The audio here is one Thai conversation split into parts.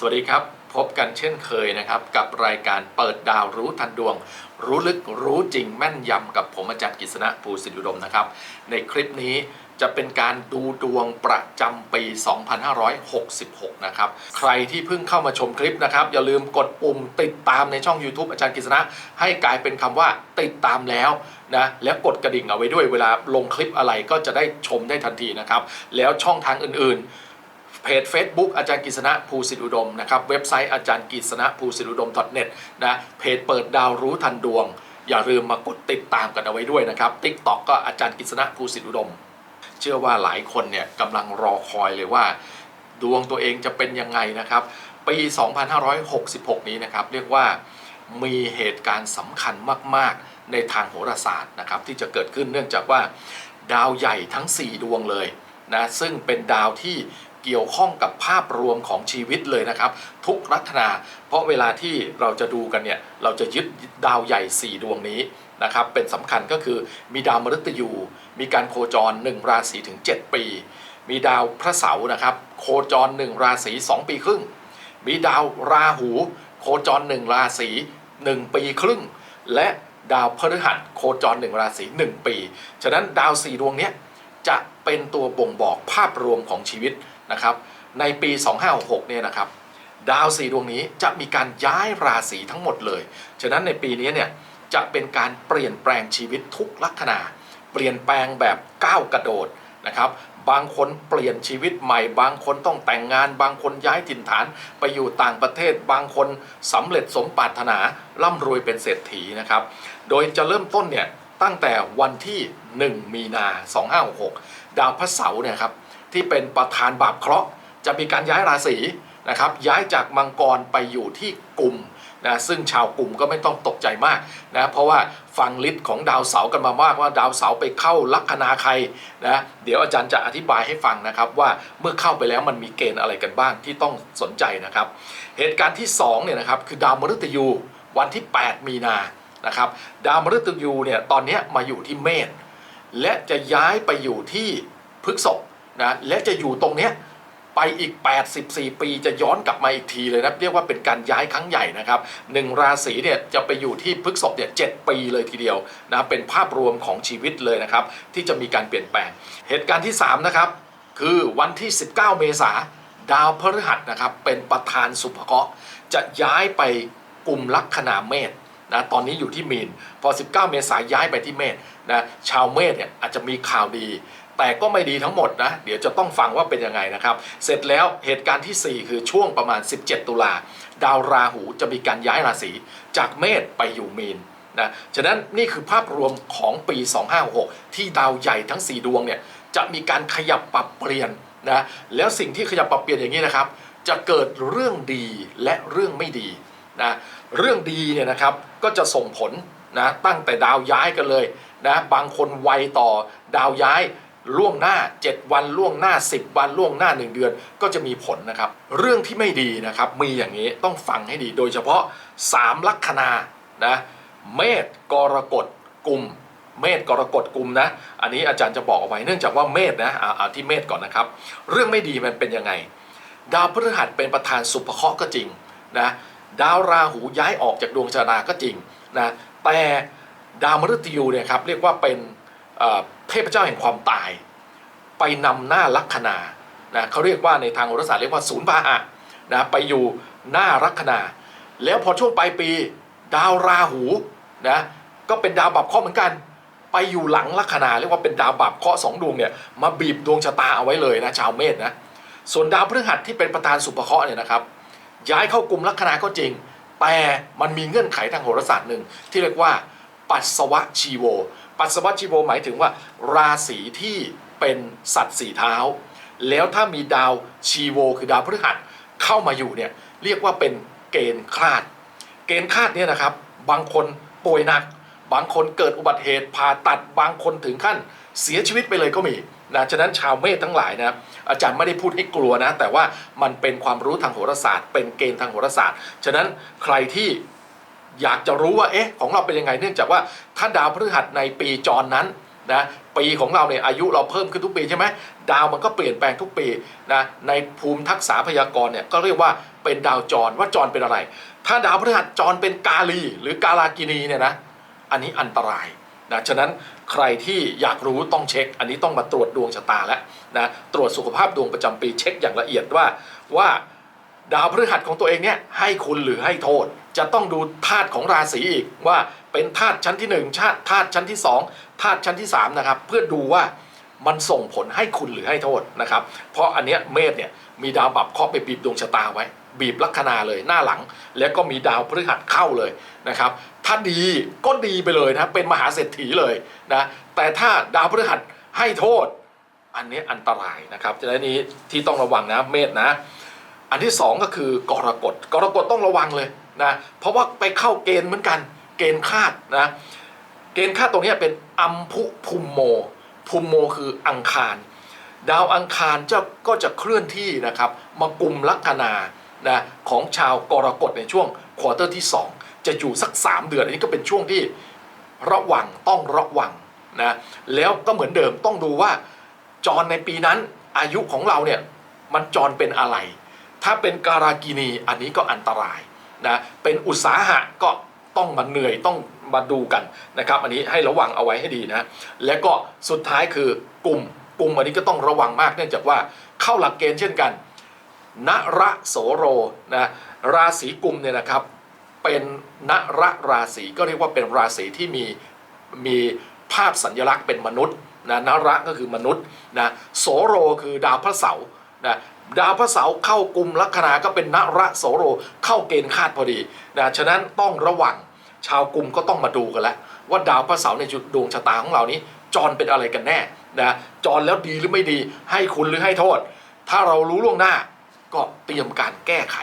สวัสดีครับ พบกันเช่นเคยนะครับ กับรายการเปิดดาวรู้ทันดวง รู้ลึกรู้จริงแม่นยำกับผมอาจารย์กฤษณะภูสิทธิอุดมนะครับ ในคลิปนี้จะเป็นการดูดวงประจำปี 2566 นะครับ ใครที่เพิ่งเข้ามาชมคลิปนะครับ อย่าลืมกดปุ่มติดตามในช่อง YouTube อาจารย์กฤษณะให้กลายเป็นคำว่าติดตามแล้วนะแล้วกดกระดิ่งเอาไว้ด้วยเวลาลงคลิปอะไรก็จะได้ชมได้ทันทีนะครับ แล้วช่องทางอื่นๆ เพจ Facebook อาจารย์กฤษณะภูสิทธิอุดมนะครับเว็บไซต์อาจารย์กฤษณะภูสิทธิอุดม .net นะเพจเปิดดาวรู้ทันดวง อย่าลืมมากดติดตามกันเอาไว้ด้วยนะครับ TikTok ก็อาจารย์กฤษณะภูสิทธิอุดม เชื่อว่าหลายคนเนี่ยกำลังรอคอยเลยว่า ดวงตัวเองจะเป็นยังไงนะครับ ปี 2566 นี้นะครับ เรียกว่ามีเหตุการณ์สำคัญมาก ๆ ในทางโหราศาสตร์นะครับที่จะเกิดขึ้นเนื่องจากว่าดาวใหญ่ทั้ง 4 ดวงเลยนะซึ่งเป็นดาวที่ เกี่ยวข้องกับภาพรวมของชีวิตเลยนะครับ ทุกลัคนา เพราะเวลาที่เราจะดูกันเนี่ยเราจะยึดดาวใหญ่ 4 ดวงนี้นะครับเป็นสำคัญก็คือมีดาวมฤตยู มีการโคจร 1 ราศีถึง 7 ปี มีดาวพระเสาร์นะครับ โคจร 1 ราศี 2 ปีครึ่ง มีดาวราหู โคจร 1 ราศี 1 ปีครึ่ง และดาวพฤหัสโคจร 1 ราศี 1 ปี ฉะนั้นดาว 4 ดวงนี้จะเป็นตัวบ่งบอกภาพรวมของชีวิต นะครับในปี 2566เนี่ยนะครับดาวสี่ดวงนี้จะมีการย้ายราศีทั้งหมดเลย ฉะนั้นในปีนี้เนี่ยจะเป็นการเปลี่ยนแปลงชีวิตทุกลัคนา เปลี่ยนแปลงแบบก้าวกระโดดนะครับบางคนเปลี่ยนชีวิตใหม่ บางคนต้องแต่งงาน บางคนย้ายถิ่นฐานไปอยู่ต่างประเทศ บางคนสำเร็จสมปรารถนาร่ำรวยเป็นเศรษฐีนะครับ โดยจะเริ่มต้นเนี่ยตั้งแต่วันที่ 1 มีนา 2566 ดาวพระเสาร์เนี่ยครับ ที่เป็นประธานบาปเคราะห์ จะมีการย้ายราศีนะครับย้ายจากมังกรไปอยู่ที่กลุ่มนะซึ่งชาวกลุ่มก็ไม่ต้องตกใจมากนะเพราะว่าฟังฤทธิ์ของดาวเสาร์กันมามากว่าดาวเสาร์ไปเข้าลัคนาใครนะเดี๋ยวอาจารย์จะอธิบายให้ฟังนะครับว่าเมื่อเข้าไปแล้วมันมีเกณฑ์อะไรกันบ้างที่ต้องสนใจนะครับ เหตุการณ์ที่2เนี่ยนะครับคือดาวมฤตยูวันที่ 8 มีนานะครับดาวมฤตยูเนี่ยตอนนี้มาอยู่ที่เมษและจะย้ายไปอยู่ที่พฤกษภ นะและจะอยู่ตรงเนี้ยไปอีก 84 ปีจะย้อนกลับมาอีกทีเลยนะเรียกว่าเป็นการย้ายครั้งใหญ่นะครับหนึ่งราศีเนี่ยจะไปอยู่ที่พฤกษภเนี่ยเปีเลยทีเดียวนะเป็นภาพรวมของชีวิตเลยนะครับ ที่จะมีการเปลี่ยนแปลง เหตุการณ์ที่ 3 นะครับ คือวันที่ 19 เมษาดาวพฤหัสนะครับ เป็นประธานสุภเคราะห์จะย้ายไปกลุ่มลัคนาเมษนะตอนนี้อยู่ที่มีน พอ 19 เมษายย้ายไปที่เมษนะชาวเมษเนี่ยอาจจะมีข่าวดี แต่ก็ไม่ดีทั้งหมดนะ เดี๋ยวจะต้องฟังว่าเป็นยังไงนะครับ เสร็จแล้วเหตุการณ์ทีสี่ 4 คือช่วงประมาณ 17 ตุลา ดาวราหูจะมีการย้ายราศีจากเมษไปอยู่มีนนะฉะนั้นนี่คือภาพรวมของปี 2566 ที่ดาวใหญ่ทั้ง 4 ดวงเนี่ยจะมีการขยับปรับเปลี่ยนนะแล้วสิ่งที่ขยับปรับเปลี่ยนอย่างนี้นะครับ จะเกิดเรื่องดีและเรื่องไม่ดีนะเรื่องดีเนี่ยนะครับก็จะส่งผลนะตั้งแต่ดาวย้ายกันเลยนะบางคนไวต่อดาวย้าย ล่วงหน้า 7 วันล่วงหน้า 10 วันล่วงหน้า 1 เดือน ก็จะมีผลนะครับ เรื่องที่ไม่ดีนะครับมีอย่างนี้ต้องฟังให้ดี โดยเฉพาะ 3 ลัคนานะเมษกรกฎกุมเมษกรกฎกุมนะ อันนี้อาจารย์จะบอกเอาไว้เนื่องจากว่าเมษนะเอาเอาที่เมษก่อนนะครับ เรื่องไม่ดีมันเป็นยังไง ดาวพฤหัสเป็นประธานสุภเคราะห์ก็จริงนะดาวราหูย้ายออกจากดวงชะตาก็จริงนะแต่ดาวมฤตยูเนี่ยครับเรียกว่าเป็น เทพเจ้าแห่งความตาย ไปนำหน้าลัคนานะเขาเรียกว่าในทางโหราศาสตร์เรียกว่าศูนย์พาหะนะไปอยู่หน้าลัคนา แล้วพอช่วงปลายปีดาวราหูนะก็เป็นดาวบับเคราะห์เหมือนกัน ไปอยู่หลังลัคนาเรียกว่าเป็นดาวบับเคราะห์สองดวงเนี่ยมาบีบดวงชะตาเอาไว้เลยนะชาวเมษนะส่วนดาวพฤหัสที่เป็นประธานสุภเคราะห์เนี่ยนะครับ ย้ายเข้ากลุ่มลัคนาก็จริง แต่มันมีเงื่อนไขทางโหราศาสตร์หนึ่งที่เรียกว่าปัสสวะชีโว ปัสสวะชีโวหมายถึงว่า ราศีที่เป็นสัตว์สี่เท้า แล้วถ้ามีดาวชีโว คือดาวพฤหัสเข้ามาอยู่เนี่ยเรียกว่าเป็นเกณฑ์คลาด เกณฑ์คลาดเนี่ยนะครับ บางคนป่วยหนัก บางคนเกิดอุบัติเหตุผ่าตัดบางคนถึงขั้นเสียชีวิตไปเลยก็มีนะฉะนั้นชาวเมษทั้งหลายนะอาจารย์ไม่ได้พูดให้กลัวนะ แต่ว่ามันเป็นความรู้ทางโหราศาสตร์ เป็นเกณฑ์ทางโหราศาสตร์ ฉะนั้นใครที่ อยากจะรู้ว่าเอ๊ะของเราเป็นยังไงเนื่องจากว่าถ้าดาวพฤหัสในปีจรนั้นนะปีของเราเนี่ยอายุเราเพิ่มขึ้นทุกปีใช่ไหมดาวมันก็เปลี่ยนแปลงทุกปีนะในภูมิทักษะพยากรณ์เนี่ยก็เรียกว่าเป็นดาวจรว่าจรเป็นอะไร ถ้าดาวพฤหัสจรเป็นกาลี หรือกาลากินีเนี่ยนะอันนี้อันตรายนะฉะนั้นใครที่อยากรู้ต้องเช็ค อันนี้ต้องมาตรวจดวงชะตาแล้วนะตรวจสุขภาพดวงประจำปีเช็คอย่างละเอียดว่าว่าดาวพฤหัสของตัวเองเนี่ยให้คุณหรือให้โทษ จะต้องดูธาตุของราศีอีกว่าเป็นธาตุชั้นที่1ชาติธาตุชั้นที่2ธาตุชั้นที่3นะครับเพื่อดูว่ามันส่งผลให้คุณหรือให้โทษนะครับ เพราะอันเนี้ยเมษเนี่ยมีดาวปรับเคราะห์ไปบีบดวงชะตาไว้ บีบลัคนาเลยหน้าหลัง แล้วก็มีดาวพฤหัสเข้าเลยนะครับ ถ้าดีก็ดีไปเลยนะเป็นมหาเศรษฐีเลยนะแต่ถ้าดาวพฤหัสให้โทษ อันนี้อันตรายนะครับฉะนั้นนี้ที่ต้องระวังนะเมษนะ อันที่สองก็คือกรกฎกรกฎต้องระวังเลย นะเพราะว่าไปเข้าเกณฑ์เหมือนกัน เกณฑ์คาดนะเกณฑ์คาดตรงนี้เป็นอัมพุภูมิโมภูมิโมคืออังคาร ดาวอังคารจะก็จะเคลื่อนที่นะครับมากลุ่มลัคนานะของชาวกรกฎในช่วงควอเตอร์ที่ 2 จะอยู่สัก 3 เดือนอันนี้ก็เป็นช่วงที่ระวังต้องระวังนะแล้วก็เหมือนเดิมต้องดูว่าจรในปีนั้นอายุของเราเนี่ยมันจรเป็นอะไร ถ้าเป็นการากินีอันนี้ก็อันตราย นะเป็นอุตสาหะก็ต้องมาเหนื่อยต้องมาดูกันนะครับอันนี้ให้ระวังเอาไว้ให้ดีนะแล้วก็สุดท้ายคือกลุ่มกลุ่มอันนี้ก็ต้องระวังมากเนื่องจากว่าเข้าหลักเกณฑ์เช่นกันนระโสโรนะราศีกุมเนี่ยนะครับเป็นนระราศีก็เรียกว่าเป็นราศีที่มีมีภาพสัญลักษณ์เป็นมนุษย์นะนระก็คือมนุษย์นะโสโรคือดาวพระเสาร์นะ ดาวพระเสาร์เข้ากลุ่มลัคนาก็เป็นนระโสโรเข้าเกณฑ์คาดพอดีนะฉะนั้นต้องระวังชาวกลุ่มก็ต้องมาดูกันแล้ว ว่าดาวพระเสาร์ในจุดดวงชะตาของเรานี้ จรเป็นอะไรกันแน่นะจรแล้วดีหรือไม่ดี ให้คุณหรือให้โทษ ถ้าเรารู้ล่วงหน้าก็เตรียมการแก้ไข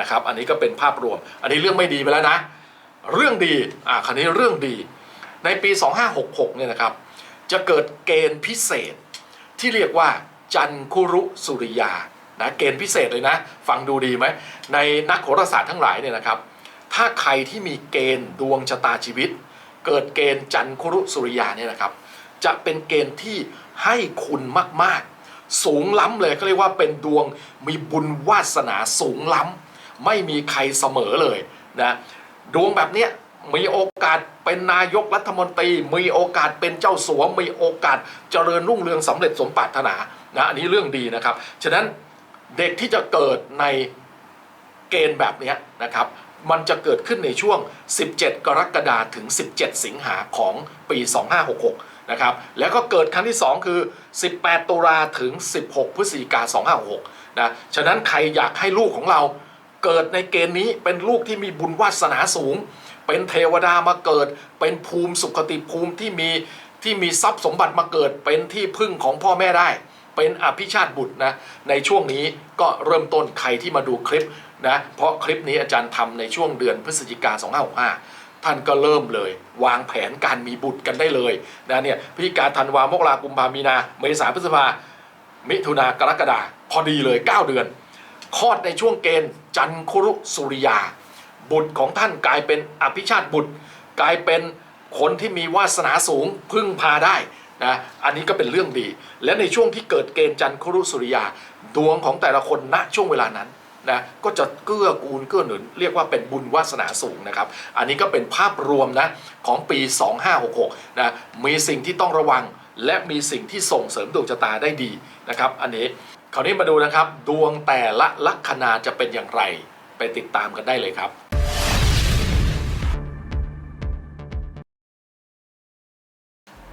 นะครับ อันนี้ก็เป็นภาพรวม อันนี้เรื่องไม่ดีไปแล้วนะ เรื่องดีอ่าคราวนี้เรื่องดี ในปี 2566เนี่ยนะครับ จะเกิดเกณฑ์พิเศษที่เรียกว่าจันคุรุสุริยา นะเกณฑ์พิเศษเลยนะ ฟังดูดีไหม ในนักโหราศาสตร์ทั้งหลายเนี่ยนะครับ ถ้าใครที่มีเกณฑ์ดวงชะตาชีวิต เกิดเกณฑ์จันครุสุริยาเนี่ยนะครับ จะเป็นเกณฑ์ที่ให้คุณมากๆ สูงล้ำเลยเขาเรียกว่าเป็นดวงมีบุญวาสนาสูงล้ำไม่มีใครเสมอเลยนะดวงแบบเนี้ยมีโอกาสเป็นนายกรัฐมนตรี มีโอกาสเป็นเจ้าสัวมีโอกาสเจริญรุ่งเรืองสำเร็จสมปรารถนานะอันนี้เรื่องดีนะครับ ฉะนั้น เด็กที่จะเกิดในเกณฑ์แบบนี้นะครับ มันจะเกิดขึ้นในช่วง 17 กรกฎาคมถึง 17 สิงหาของปี 2566 นะครับ แล้วก็เกิดครั้งที่ 2 คือ 18 ตุลาถึง 16 พฤศจิกา2566 นะ ฉะนั้นใครอยากให้ลูกของเราเกิดในเกณฑ์นี้เป็นลูกที่มีบุญวาสนาสูง เป็นเทวดามาเกิด เป็นภูมิสุขติภูมิที่มีที่มีทรัพย์สมบัติมาเกิด เป็นที่พึ่งของพ่อแม่ได้ เป็นอภิชาติบุตรนะในช่วงนี้ก็เริ่มต้นใครที่มาดูคลิปนะเพราะคลิปนี้อาจารย์ทำในช่วงเดือนพฤศจิกา2565ท่านก็เริ่มเลย วางแผนการมีบุตรกันได้เลยนะเนี่ยพิการธันวามกรากุมภามีนาเมษาพฤษภา มิถุนากรกฎาพอดีเลย 9 เดือนคลอดในช่วงเกณฑ์จันคุรุสุริยา บุตรของท่านกลายเป็นอภิชาติบุตร กลายเป็นคนที่มีวาสนาสูงพึ่งพาได้ นะอันนี้ก็เป็นเรื่องดี และในช่วงที่เกิดเกณฑ์จันคุรุสุริยา ดวงของแต่ละคนณช่วงเวลานั้นนะก็จะเกื้อกูลเกื้อหนุน เรียกว่าเป็นบุญวาสนาสูงนะครับ อันนี้ก็เป็นภาพรวมนะของปี 2566นะมีสิ่งที่ต้องระวัง และมีสิ่งที่ส่งเสริมดวงชะตาได้ดีนะครับ อันนี้คราวนี้มาดูนะครับ ดวงแต่ละลัคนาจะเป็นอย่างไร ไปติดตามกันได้เลยครับ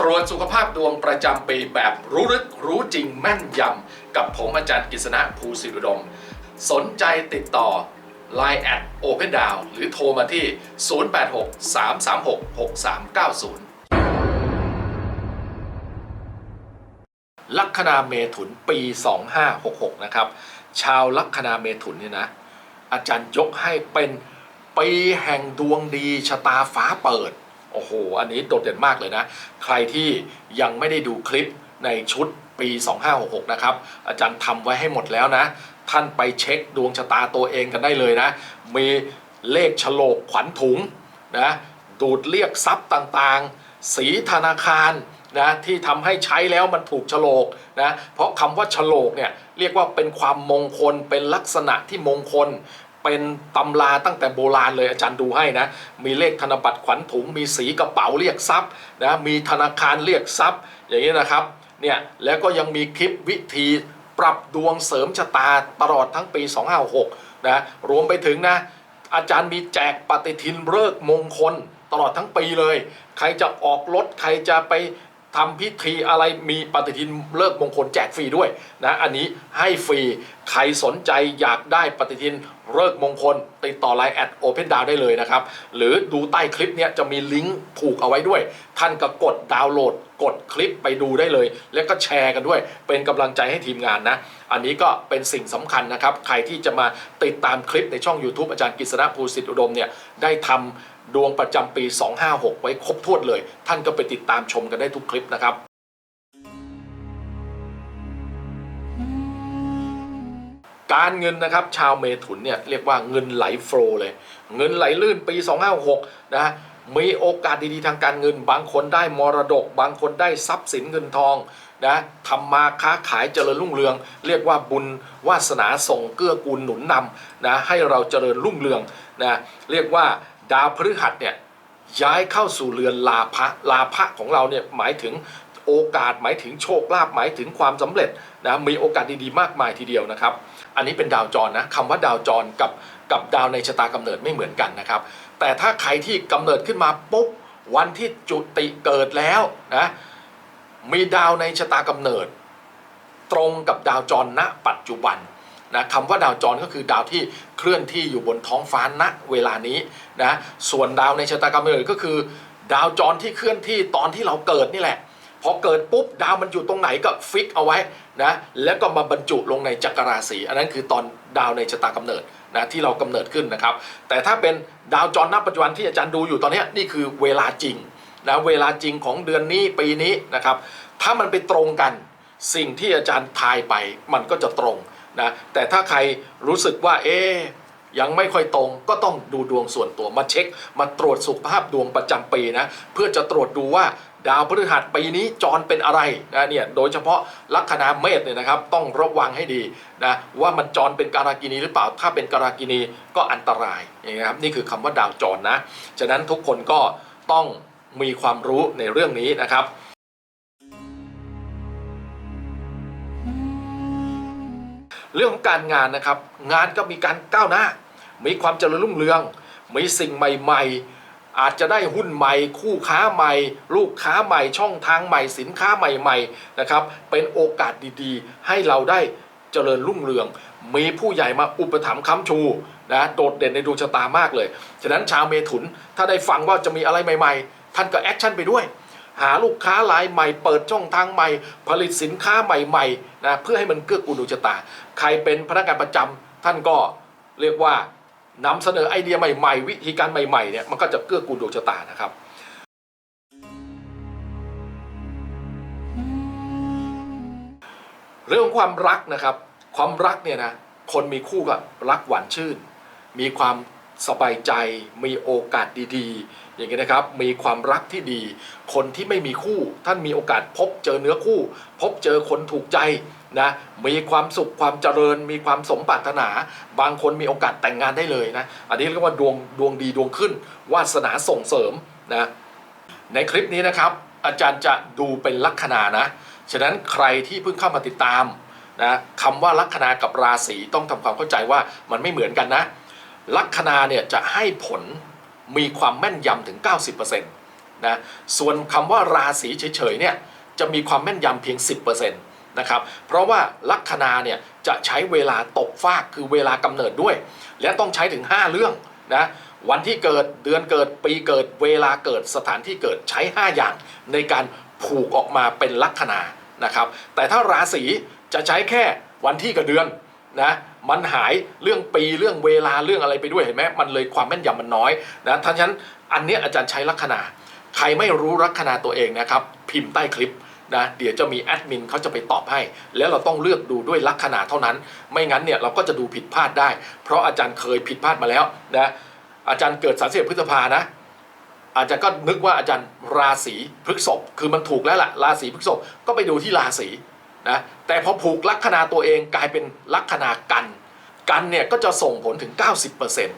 ตรวจสุขภาพดวงประจำปีแบบรู้ลึกรู้จริงแม่นยำกับผมอาจารย์กฤษณะภูสิริดม สนใจติดต่อ Line at Open Down หรือโทรมาที่ 086 336 6390 ลัคนาเมถุนปี 2566 นะครับ ชาวลัคนาเมถุนเนี่ยนะ อาจารย์ยกให้เป็นปีแห่งดวงดีชะตาฟ้าเปิด โอ้โห อันนี้โดดเด่นมากเลยนะ ใครที่ยังไม่ได้ดูคลิปในชุดปี 2566 นะครับ อาจารย์ทำไว้ให้หมดแล้วนะ ท่านไปเช็คดวงชะตาตัวเองกันได้เลยนะ มีเลขฉลกขวัญถุงนะดูดเรียกทรัพย์ต่างๆ สีธนาคารนะที่ทำให้ใช้แล้วมันถูกฉลกนะเพราะคำว่าฉลกเนี่ยเรียกว่าเป็นความมงคลเป็นลักษณะที่มงคล เป็นตำราตั้งแต่โบราณเลยอาจารย์ดูให้นะ มีเลขธนบัตรขวัญถุง มีสีกระเป๋าเรียกทรัพย์นะมีธนาคารเรียกทรัพย์ อย่างนี้นะครับเนี่ยแล้วก็ยังมีคลิปวิธีปรับดวงเสริมชะตาตลอดทั้งปี 256นะรวมไปถึงนะอาจารย์มีแจกปฏิทินฤกษ์มงคลตลอดทั้งปีเลย ใครจะออกรถใครจะไป ทำพิธีอะไรมีปฏิทินเลิกมงคลแจกฟรีด้วยนะอันนี้ให้ฟรีใครสนใจอยากได้ปฏิทินเลิกมงคล ติดต่อไลน์แอดโอเพนดาวได้เลยนะครับ หรือดูใต้คลิปเนี้ยจะมีลิงก์ผูกเอาไว้ด้วย ท่านก็กดดาวน์โหลด กดคลิปไปดูได้เลย แล้วก็แชร์กันด้วย เป็นกำลังใจให้ทีมงานนะ อันนี้ก็เป็นสิ่งสำคัญนะครับ ใครที่จะมาติดตามคลิปในช่อง YouTube อาจารย์กฤษณะภูสิทธิอุดมเนี่ยได้ทำ ดวงประจำปี 256 ไว้ครบถ้วนเลย ท่านก็ไปติดตามชมกันได้ทุกคลิปนะครับการเงินนะครับชาวเมถุนเนี่ยเรียกว่าเงินไหลโฟลว์เลย เงินไหลลื่นปี 256 นะมีโอกาสดีๆทางการเงิน บางคนได้มรดก บางคนได้ทรัพย์สินเงินทองนะทำมาค้าขายเจริญรุ่งเรือง เรียกว่าบุญวาสนาส่งเกื้อกูลหนุนนำนะให้เราเจริญรุ่งเรืองนะเรียกว่า ดาวพฤหัสเนี่ยย้ายเข้าสู่เรือนลาภะลาภะของเราเนี่ยหมายถึงโอกาสหมายถึงโชคลาภหมายถึงความสำเร็จนะมีโอกาสดีๆมากมายทีเดียวนะครับ อันนี้เป็นดาวจรนะคำว่าดาวจรกับกับดาวในชะตากำเนิดไม่เหมือนกันนะครับ แต่ถ้าใครที่กำเนิดขึ้นมาปุ๊บวันที่จุติเกิดแล้วนะมีดาวในชะตากำเนิด ตรงกับดาวจรณปัจจุบัน นะคำว่าดาวจรก็คือดาวที่เคลื่อนที่อยู่บนท้องฟ้าณเวลานี้นะส่วนดาวในชะตากำเนิดก็คือ ดาวจรที่เคลื่อนที่ตอนที่เราเกิดนี่แหละพอเกิดปุ๊บดาวมันอยู่ตรงไหนก็ฟิกเอาไว้นะแล้วก็มาบรรจุลงในจักรราศีอันนั้นคือตอนดาวในชะตากำเนิดนะที่เรากำเนิดขึ้นนะครับ แต่ถ้าเป็นดาวจรณปัจจุบันที่อาจารย์ดูอยู่ตอนนี้นี่คือเวลาจริงนะเวลาจริงของเดือนนี้ปีนี้นะครับ ถ้ามันไปตรงกันสิ่งที่อาจารย์ทายไปมันก็จะตรง นะแต่ถ้าใครรู้สึกว่าเอ๊ยังไม่ค่อยตรงก็ต้องดูดวงส่วนตัวมาเช็ค มาตรวจสุขภาพดวงประจำปีนะเพื่อจะตรวจดูว่าดาวพฤหัสปีนี้จรเป็นอะไรนะเนี่ยโดยเฉพาะลัคนาเมษเนี่ยนะครับต้องระวังให้ดีนะว่ามันจรเป็นการากินีหรือเปล่าถ้าเป็นการากินีก็อันตรายนี้ยครับนี่คือคำว่าดาวจรนะ ฉะนั้นทุกคนก็ต้องมีความรู้ในเรื่องนี้นะครับ เรื่องของการงานนะครับ งานก็มีการก้าวหน้า มีความเจริญรุ่งเรือง มีสิ่งใหม่ๆ อาจจะได้หุ้นใหม่ คู่ค้าใหม่ ลูกค้าใหม่ ช่องทางใหม่ สินค้าใหม่ๆนะครับ เป็นโอกาสดีๆ ให้เราได้เจริญรุ่งเรือง มีผู้ใหญ่มาอุปถัมภ์ค้ำชูนะโดดเด่นในดวงชะตามากเลย ฉะนั้นชาวเมถุนถ้าได้ฟังว่าจะมีอะไรใหม่ ๆ ท่านก็แอคชั่นไปด้วย หาลูกค้ารายใหม่เปิดช่องทางใหม่ ผลิตสินค้าใหม่ๆนะเพื่อให้มันเกื้อกูลดวงชะตา ใครเป็นพนักงานประจำท่านก็เรียกว่านำเสนอไอเดียใหม่ ๆ วิธีการใหม่ๆเนี่ยมันก็จะเกื้อกูลดวงชะตานะครับเรื่องความรักนะครับ ความรักเนี่ยนะคนมีคู่ก็รักหวานชื่น มีความ สบายใจ มีโอกาสดีๆ อย่างนี้นะครับ มีความรักที่ดี คนที่ไม่มีคู่ ท่านมีโอกาสพบเจอเนื้อคู่ พบเจอคนถูกใจนะมีความสุขความเจริญ มีความสมปรารถนา บางคนมีโอกาสแต่งงานได้เลยนะ อันนี้เรียกว่าดวงดวงดีดวงขึ้น วาสนาส่งเสริมนะในคลิปนี้นะครับ อาจารย์จะดูเป็นลัคนานะ ฉะนั้นใครที่เพิ่งเข้ามาติดตามนะคำว่าลัคนากับราศีต้องทำความเข้าใจว่ามันไม่เหมือนกันนะ ลัคนาเนี่ยจะให้ผลมีความแม่นยำถึง 90%นะส่วนคำว่าราศีเฉยๆเนี่ยจะมีความแม่นยำเพียง 10%นะครับเพราะว่าลัคนาเนี่ยจะใช้เวลาตกฟากคือเวลากำเนิดด้วย และต้องใช้ถึง 5 เรื่องนะวันที่เกิดเดือนเกิดปีเกิดเวลาเกิดสถานที่เกิดใช้ 5 อย่าง ในการผูกออกมาเป็นลัคนานะครับแต่ถ้าราศีจะใช้แค่วันที่กับเดือน นะมันหายเรื่องปีเรื่องเวลาเรื่องอะไรไปด้วยเห็นไหมมันเลยความแม่นยำมันน้อยนะท่าฉะนั้นอันนี้อาจารย์ใช้ลัคนา ใครไม่รู้ลัคนาตัวเองนะครับ พิมพ์ใต้คลิปนะเดี๋ยวจะมีแอดมินเขาจะไปตอบให้ แล้วเราต้องเลือกดูด้วยลัคนาเท่านั้น ไม่งั้นเนี่ยเราก็จะดูผิดพลาดได้ เพราะอาจารย์เคยผิดพลาดมาแล้วนะอาจารย์เกิด31พฤษภานะ อาจารย์ก็นึกว่าอาจารย์ราศีพฤษภคือมันถูกแล้วล่ะราศีพฤษภก็ไปดูที่ราศี นะแต่พอผูกลัคนาตัวเองกลายเป็นลัคนากัน กันเนี่ยก็จะส่งผลถึง 90%น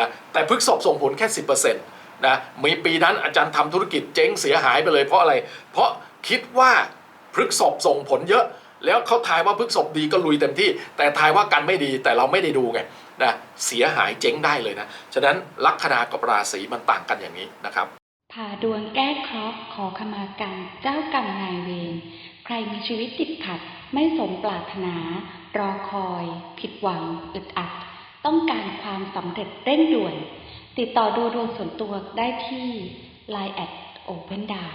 ะแต่พฤกษภส่งผลแค่ 10%นะมีปีนั้นอาจารย์ทำธุรกิจเจ๊งเสียหายไปเลยเพราะอะไร เพราะคิดว่าพฤกษภส่งผลเยอะ แล้วเขาทายว่าพฤกษภดีก็ลุยเต็มที่ แต่ทายว่ากันไม่ดีแต่เราไม่ได้ดูไงนะเสียหายเจ๊งได้เลยนะ ฉะนั้นลัคนากับราศีมันต่างกันอย่างนี้นะครับพาดวงแก้เคราะห์ขอขมากรรมเจ้ากรรมนายเวร ใครมีชีวิตติดขัด ไม่สมปรารถนา รอคอย ผิดหวัง อึดอัด ต้องการความสำเร็จเร่งด่วน ติดต่อดูดวงส่วนตัวได้ที่ Line at Open d o w n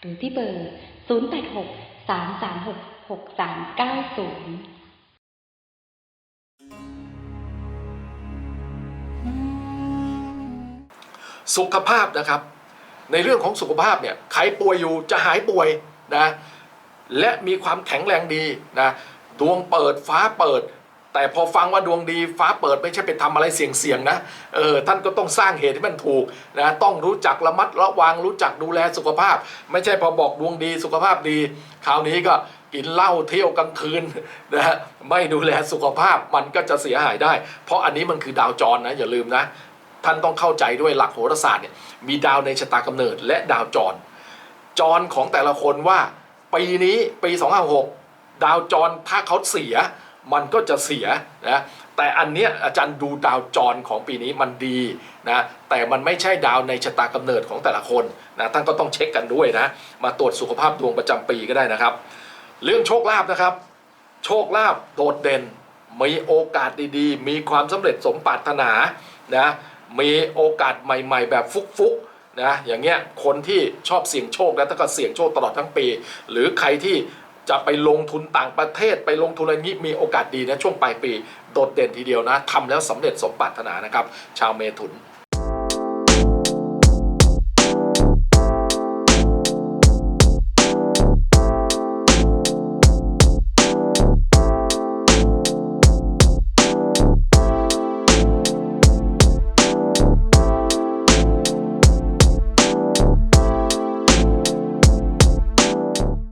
หรือที่เบอร์ 086 336 6390สุขภาพนะครับ ในเรื่องของสุขภาพเนี่ยใครป่วยอยู่จะหายป่วยนะ และมีความแข็งแรงดีนะดวงเปิดฟ้าเปิด แต่พอฟังว่าดวงดีฟ้าเปิดไม่ใช่ไปทำอะไรเสี่ยงๆนะเออท่านก็ต้องสร้างเหตุให้มันถูกนะต้องรู้จักระมัดระวังรู้จักดูแลสุขภาพ ไม่ใช่พอบอกดวงดีสุขภาพดี คราวนี้ก็กินเหล้าเที่ยวกลางคืนนะฮะไม่ดูแลสุขภาพมันก็จะเสียหายได้ เพราะอันนี้มันคือดาวจรนะอย่าลืมนะท่านต้องเข้าใจด้วยหลักโหราศาสตร์เนี่ยมีดาวในชะตากำเนิดและดาวจร จรของแต่ละคนว่า ปีนี้ปี256ดาวจรถ้าเขาเสีย มันก็จะเสียนะแต่อันเนี้ยอาจารย์ดูดาวจรของปีนี้มันดีนะแต่มันไม่ใช่ดาวในชะตากำเนิดของแต่ละคนนะท่านก็ต้องเช็คกันด้วยนะ มาตรวจสุขภาพดวงประจำปีก็ได้นะครับ เรื่องโชคลาภนะครับ โชคลาภโดดเด่นมีโอกาสดีๆ มีความสำเร็จสมปรารถนานะมีโอกาสใหม่ ๆ แบบฟุกๆ นะอย่างเงี้ยคนที่ชอบเสี่ยงโชคแล้วถ้าก็เสี่ยงโชคตลอดทั้งปี หรือใครที่จะไปลงทุนต่างประเทศไปลงทุนอะไรนี้มีโอกาสดีนะช่วงปลายปี โดดเด่นทีเดียวนะทำแล้วสำเร็จสมปรารถนานะครับ ชาวเมถุน